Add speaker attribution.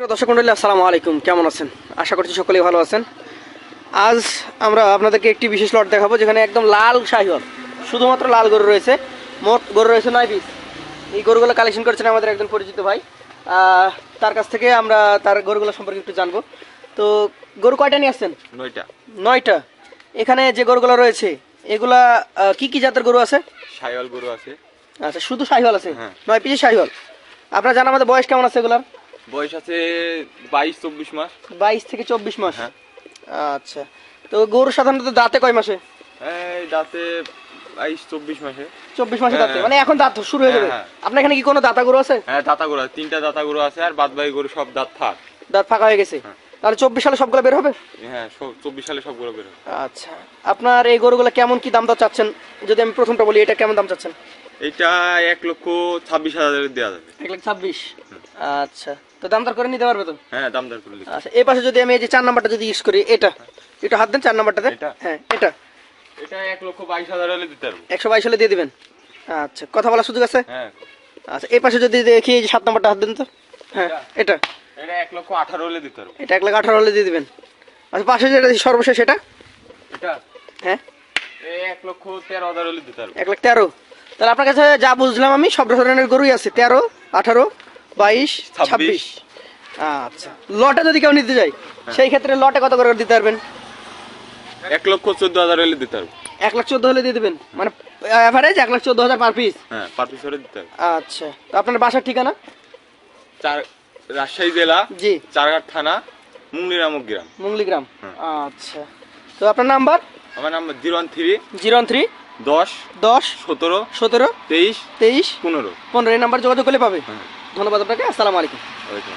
Speaker 1: দর্শক মন্ডলী আসসালামু আলাইকুম। কেমন আছেন? আশা করছি সকলেই ভালো আছেন। আজ আমরা আপনাদেরকে একটি বিশেষ লট দেখাবো যেখানে একদম লাল শাহিওয়াল শুধুমাত্র লাল গরু রয়েছে। মোট গরু রয়েছে নয় পিস। এই গরুগুলো কালেকশন করেছেন আমাদের একজন পরিচিত ভাই। তার কাছ থেকে আমরা তার গরুগুলো সম্পর্কে একটু জানব। তো গরু কয়টা নিয়ে আসছেন?
Speaker 2: নয়টা।
Speaker 1: নয়টা। এখানে যে গরুগুলো রয়েছে এগুলা কি কি জাতের গরু আছে?
Speaker 2: সায়াল গরু আছে।
Speaker 1: আচ্ছা শুধু শাহিওয়াল আছে?
Speaker 2: হ্যাঁ।
Speaker 1: নয় পিসের শাহিওয়াল। আপনার জানা আমাদের বয়স কেমন আছে এগুলার?
Speaker 2: বয়স আছে বাইশ চব্বিশ মাস।
Speaker 1: বাইশ থেকে চব্বিশ মাস?
Speaker 2: হ্যাঁ।
Speaker 1: আচ্ছা। তো গরু সাধারণত দাঁতে কয় মাসে?
Speaker 2: এই দাঁতে বাইশ চব্বিশ মাসে।
Speaker 1: চব্বিশ মাসে দাঁতে?
Speaker 2: হ্যাঁ।
Speaker 1: মানে এখন দাঁত শুরু হয়ে যাবে?
Speaker 2: হ্যাঁ, হ্যাঁ।
Speaker 1: আপনার এখানে কি কোনো দাঁতা গরু আছে?
Speaker 2: হ্যাঁ দাঁতা গরু আছে তিনটা দাঁতা গরু আছে আর বাদ বাকি গরু সব দাঁত থাক।
Speaker 1: দাঁত ফাঁকা হয়ে গেছে। তাহলে চব্বিশ সালে সবগুলো বের হবে?
Speaker 2: হ্যাঁ চব্বিশ সালে সবগুলো বের হবে।
Speaker 1: আচ্ছা। আপনার এই গরুগুলো কেমন কি দাম দর চাচ্ছেন? যদি আমি প্রথমটা বলি এটা কেমন দাম চাচ্ছেন?
Speaker 2: এইটা এক লক্ষ ছাব্বিশ হাজার দেওয়া যাবে।
Speaker 1: এক লাখ ছাব্বিশ? আচ্ছা। তো দাম দর করে নিতে পারবে তো?
Speaker 2: হ্যাঁ দামদার করে
Speaker 1: আচ্ছা এই পাশে যদি আমি এই যে চার নাম্বারটা যদি ইউজ করি এটা। একটু হাত দেন চার নাম্বারটাতে হ্যাঁ এটা।
Speaker 2: এটা এক লক্ষ বাইশ হাজার হলে দিতে পারব।
Speaker 1: একশো বাইশ হলে দিয়ে দিবেন? আচ্ছা কথা বলার সুযোগ আছে?
Speaker 2: হ্যাঁ।
Speaker 1: আচ্ছা এই পাশে যদি দেখি এই যে সাত নাম্বারটা হাত দেন তো? হ্যাঁ এটা?
Speaker 2: এটা। এক লক্ষ আঠারো হলে দিতে পারব।
Speaker 1: এটা এক লাখ আঠারো হলে দিয়ে দিবেন। আচ্ছা পাশে যেটা সর্বশেষ এটা?
Speaker 2: এটা?
Speaker 1: হ্যাঁ।
Speaker 2: এক লক্ষ তেরো হাজার হলে দিতে পারব।
Speaker 1: এক লাখ তেরো। তাহলে আপনার কাছে যা বুঝলাম আমি সব ধরনের গরুই আছে। তেরো আঠারো বাইশ
Speaker 2: ছাব্বিশ।
Speaker 1: আচ্ছা। লটে যদি কেউ নিতে যায় সেই ক্ষেত্রে লটে কত করে দিতে পারবেন?
Speaker 2: এক লক্ষ চোদ্দ হাজার হলে দিতে পারব।
Speaker 1: এক লাখ চোদ্দ হলে দিয়ে দেবেন? মানে অ্যাভারেজ এক লাখ চোদ্দ হাজার পার পিস
Speaker 2: হ্যাঁ পার পিস হলে দিতে
Speaker 1: আচ্ছা। তো আপনার বাসার ঠিকানা?
Speaker 2: চার রাজশাহী জেলা
Speaker 1: জি।
Speaker 2: চারঘাট থানা মুঙ্গলি নামক গ্রাম।
Speaker 1: মুঙ্গলিগ্রাম
Speaker 2: হুম।
Speaker 1: আচ্ছা। তো আপনার নাম্বার?
Speaker 2: আমার number zero one three
Speaker 1: zero three
Speaker 2: দশ
Speaker 1: দশ
Speaker 2: সতেরো
Speaker 1: সতেরো
Speaker 2: তেইশ
Speaker 1: তেইশ
Speaker 2: পনেরো।
Speaker 1: পনেরো। এই নাম্বার যোগাযোগ করলে পাবে?
Speaker 2: হ্যাঁ।
Speaker 1: ধন্যবাদ আপনাকে আসসালামু আলাইকুম।
Speaker 2: ওইটা